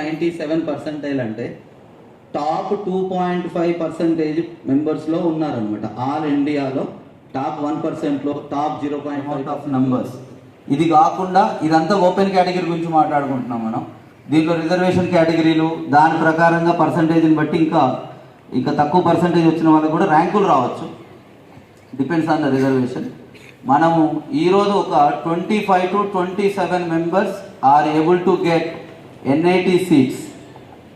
Ninety seven percentile అంటే top two point five percentage మెంబర్స్లో ఉన్నారనమాట ఆల్ ఇండియాలో టాప్ వన్ పర్సెంట్లో top zero point five of numbers ఇది కాకుండా ఇదంతా ఓపెన్ కేటగిరీ గురించి మాట్లాడుకుంటున్నాం మనం. దీంట్లో రిజర్వేషన్ కేటగిరీలు దాని ప్రకారంగా పర్సంటేజ్ని బట్టి ఇంకా ఇంకా తక్కువ పర్సంటేజ్ వచ్చిన వాళ్ళకి కూడా ర్యాంకులు రావచ్చు. డిపెండ్స్ ఆన్ ద రిజర్వేషన్ మనము ఈరోజు ఒక twenty five to twenty seven members are able to get NIT seats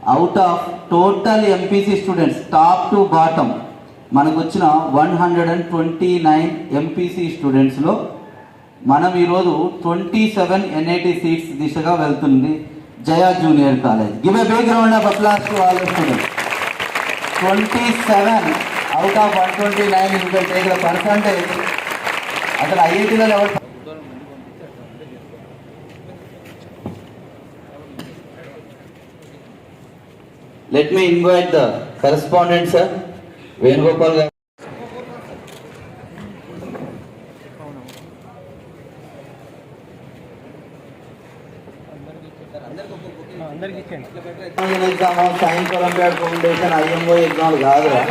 out of total MPC students top to bottom మనకు వచ్చిన one hundred and twenty nine MPC స్టూడెంట్స్లో మనం ఈరోజు ట్వంటీ సెవెన్ ఎన్ఐటి సీట్స్ దిశగా వెళ్తుంది Jaya junior college. Give a big round of applause to all students twenty seven out of one twenty nine ఇంకా take percentage అసలు ఐఐటీలో ఎవరు let me invite the correspondent sir Venugopal garu exam science olympiad foundation IMO exam కాదురా.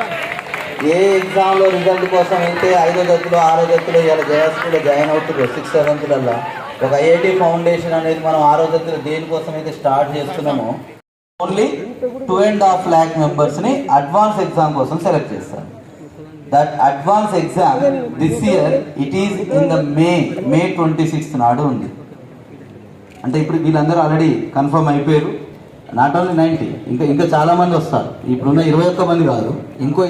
ఏ ఎగ్జామ్లో result కోసం అయితే ఐదో దత్తులు ఆరో దత్తులు ఇలా జయస్కూల్లో జాయిన్ అవుతున్నారు సిక్స్ సెవెంత్లల్లో ఒక ఐఐటి ఫౌండేషన్ అనేది మనం ఆరో దత్తులు దేనికోసం అయితే స్టార్ట్ చేస్తున్నామో only two and half lakh మెంబర్స్ని అడ్వాన్స్ ఎగ్జామ్ కోసం సెలెక్ట్ చేస్తారు. That advance exam this year it is in the May May twenty sixth నాడు ఉంది. అంటే ఇప్పుడు వీళ్ళందరూ ఆల్రెడీ కన్ఫర్మ్ అయిపోయారు. నాట్ ఓన్లీ నైంటీ ఇంకా ఇంకా చాలా మంది వస్తారు. ఇప్పుడున్న ఇరవై ఒక్క మంది కాదు ఇంకో